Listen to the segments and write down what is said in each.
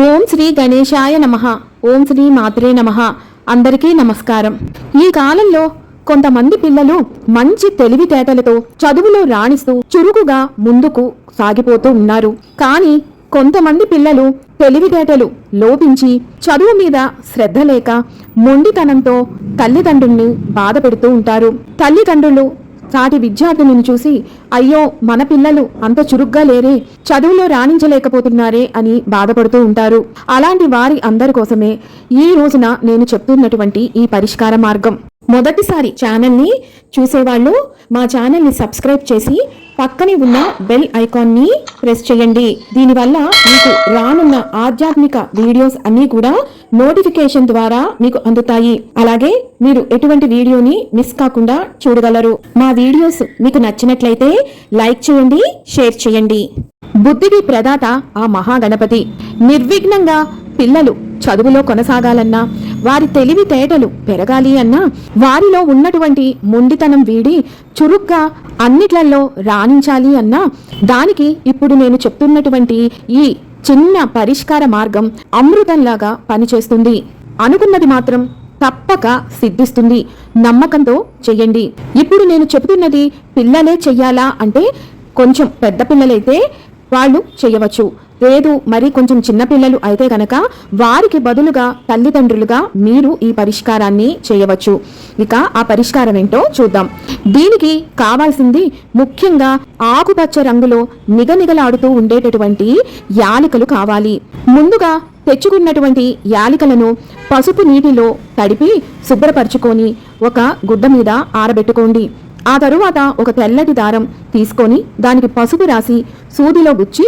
ఓం శ్రీ గణేశాయ నమ. ఓం శ్రీ మాత్రే నమ. అందరికీ నమస్కారం. ఈ కాలంలో కొంతమంది పిల్లలు మంచి తెలివితేటలతో చదువులో రాణిస్తూ చురుకుగా ముందుకు సాగిపోతూ ఉన్నారు. కానీ కొంతమంది పిల్లలు తెలివితేటలు లోపించి చదువు మీద శ్రద్ధ లేక మొండితనంతో తల్లిదండ్రుల్ని బాధ పెడుతూ ఉంటారు. తల్లిదండ్రులు సాటి విద్యార్థులను చూసి అయ్యో మన పిల్లలు అంత చురుగ్గా లేరే చదువులో రాణించలేకపోతున్నారే అని బాధపడుతూ ఉంటారు. అలాంటి వారి అందరి కోసమే ఈ రోజున నేను చెప్తున్నటువంటి ఈ పరిష్కార మార్గం. మొదటిసారి ఛానల్ని చూసేవాళ్ళు మా ఛానల్ని సబ్స్క్రైబ్ చేసి పక్కనే ఉన్న బెల్ ఐకాన్ని ప్రెస్ చేయండి. దీనివల్ల మీకు రానున్న ఆధ్యాత్మిక వీడియోస్ అన్నీ కూడా నోటిఫికేషన్ ద్వారా మీకు అందుతాయి. అలాగే మీరు ఎటువంటి వీడియోని మిస్ కాకుండా చూడగలరు. మా వీడియోస్ మీకు నచ్చినట్లయితే లైక్ చేయండి షేర్ చేయండి. బుద్ధికి ప్రదాత ఆ మహాగణపతి. నిర్విఘ్నంగా పిల్లలు చదువులో కొనసాగాలన్నా వారి తెలివితేటలు పెరగాలి అన్నా వారిలో ఉన్నటువంటి మొండితనం వీడి చురుగ్గా అన్నిట్లలో రాణించాలి అన్నా దానికి ఇప్పుడు నేను చెప్తున్నటువంటి ఈ చిన్న పరిష్కార మార్గం అమృతంలాగా పనిచేస్తుంది. అనుకున్నది మాత్రం తప్పక సిద్ధిస్తుంది. నమ్మకంతో చెయ్యండి. ఇప్పుడు నేను చెబుతున్నది పిల్లలే చెయ్యాలా అంటే కొంచెం పెద్ద పిల్లలైతే వాళ్ళు చేయవచ్చు లేదు మరి కొంచెం చిన్నపిల్లలు అయితే గనక వారికి బదులుగా తల్లిదండ్రులుగా మీరు ఈ పరిష్కారాన్ని చేయవచ్చు. ఇక ఆ పరిష్కారం ఏంటో చూద్దాం. దీనికి కావాల్సింది ముఖ్యంగా ఆకుపచ్చ రంగులో నిగనిగలాడుతూ ఉండేటటువంటి యాలికలు కావాలి. ముందుగా తెచ్చుకున్నటువంటి యాలికలను పసుపు నీటిలో తడిపి శుభ్రపరచుకొని ఒక గుడ్డ మీద ఆరబెట్టుకోండి. ఆ తరువాత ఒక తెల్లటి దారం తీసుకొని దానికి పసుపు రాసి సూదిలో గుచ్చి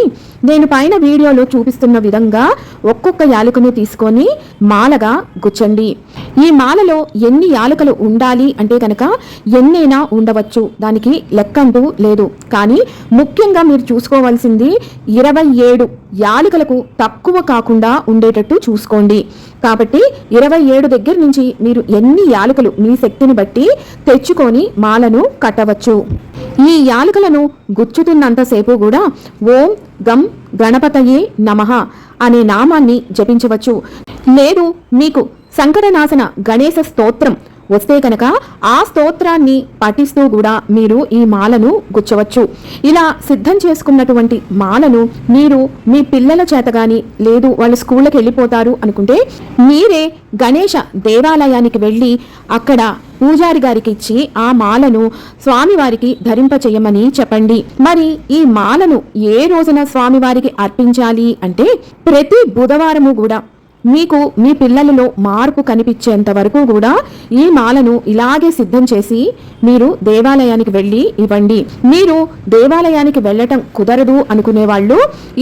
నేను పైన వీడియోలో చూపిస్తున్న విధంగా ఒక్కొక్క యాలకును తీసుకొని మాలగా గుచ్చండి. ఈ మాలలో ఎన్ని యాలకలు ఉండాలి అంటే కనుక ఎన్నైనా ఉండవచ్చు. దానికి లెక్కంటూ లేదు. కానీ ముఖ్యంగా మీరు చూసుకోవాల్సింది ఇరవై ఏడు యాలకలకు తక్కువ కాకుండా ఉండేటట్టు చూసుకోండి. కాబట్టి ఇరవై ఏడు దగ్గర నుంచి మీరు ఎన్ని యాలకలు మీ శక్తిని బట్టి తెచ్చుకొని మాలను కట్టవచ్చు. ఈ యాలకులను గుచ్చుతున్నంతసేపు కూడా ఓం గం గణపతయే నమః అనే నామాన్ని జపించవచ్చు. లేదు మీకు సంకటనాశన గణేశ స్తోత్రం వస్తే కనుక ఆ స్తోత్రాన్ని పఠిస్తూ కూడా మీరు ఈ మాలను గుచ్చవచ్చు. ఇలా సిద్ధం చేసుకున్నటువంటి మాలను మీరు మీ పిల్లల చేత కానీ లేదు వాళ్ళు స్కూళ్ళకి వెళ్ళిపోతారు అనుకుంటే మీరే గణేష దేవాలయానికి వెళ్ళి అక్కడ పూజారి గారికి ఇచ్చి ఆ మాలను స్వామివారికి ధరింప చేయమని చెప్పండి. మరి ఈ మాలను ఏ రోజున స్వామివారికి అర్పించాలి అంటే ప్రతి బుధవారము కూడా. మీకు మీ పిల్లలలో మార్పు కనిపించేంత వరకు కూడా ఈ మాలను ఇలాగే సిద్ధం చేసి మీరు దేవాలయానికి వెళ్ళి ఇవ్వండి. మీరు దేవాలయానికి వెళ్ళటం కుదరదు అనుకునే వాళ్ళు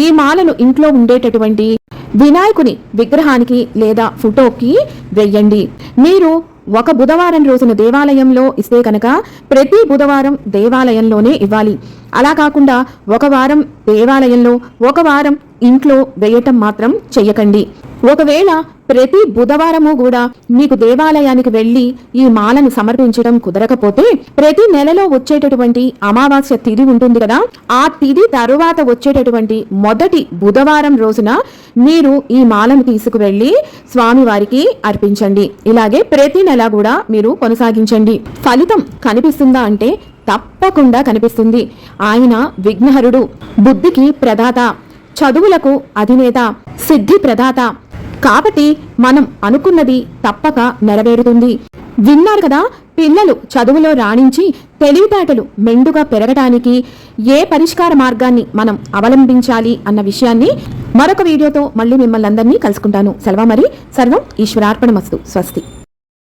ఈ మాలను ఇంట్లో ఉండేటటువంటి వినాయకుని విగ్రహానికి లేదా ఫోటోకి వెయ్యండి. మీరు ఒక బుధవారం రోజున దేవాలయంలో ఇస్తే కనుక ప్రతి బుధవారం దేవాలయంలోనే ఇవ్వాలి. అలా కాకుండా ఒక వారం దేవాలయంలో ఒక వారం ఇంట్లో వేయటం మాత్రం చెయ్యకండి. ఒకవేళ ప్రతి బుధవారము కూడా మీకు దేవాలయానికి వెళ్ళి ఈ మాలను సమర్పించడం కుదరకపోతే ప్రతి నెలలో వచ్చేటటువంటి అమావాస్య తిథి ఉంటుంది కదా ఆ తిథి తరువాత వచ్చేటటువంటి మొదటి బుధవారం రోజున మీరు ఈ మాలను తీసుకువెళ్ళి స్వామివారికి అర్పించండి. ఇలాగే ప్రతి నెల కూడా మీరు కొనసాగించండి. ఫలితం కనిపిస్తుందా అంటే తప్పకుండా కనిపిస్తుంది. ఆయన విఘ్నహరుడు బుద్ధికి ప్రదాత చదువులకు అధినేత సిద్ధి ప్రదాత కాబట్టి మనం అనుకున్నది తప్పక నెరవేరుతుంది. విన్నారు కదా పిల్లలు చదువులో రాణించి తెలివితేటలు మెండుగా పెరగటానికి ఏ పరిష్కార మార్గాన్ని మనం అవలంబించాలి అన్న విషయాన్ని మరొక వీడియోతో మళ్ళీ మిమ్మల్ని అందరినీ కలుసుకుంటాను. సెలవు మరి. సర్వం ఈశ్వరార్పణమస్తు. స్వస్తి.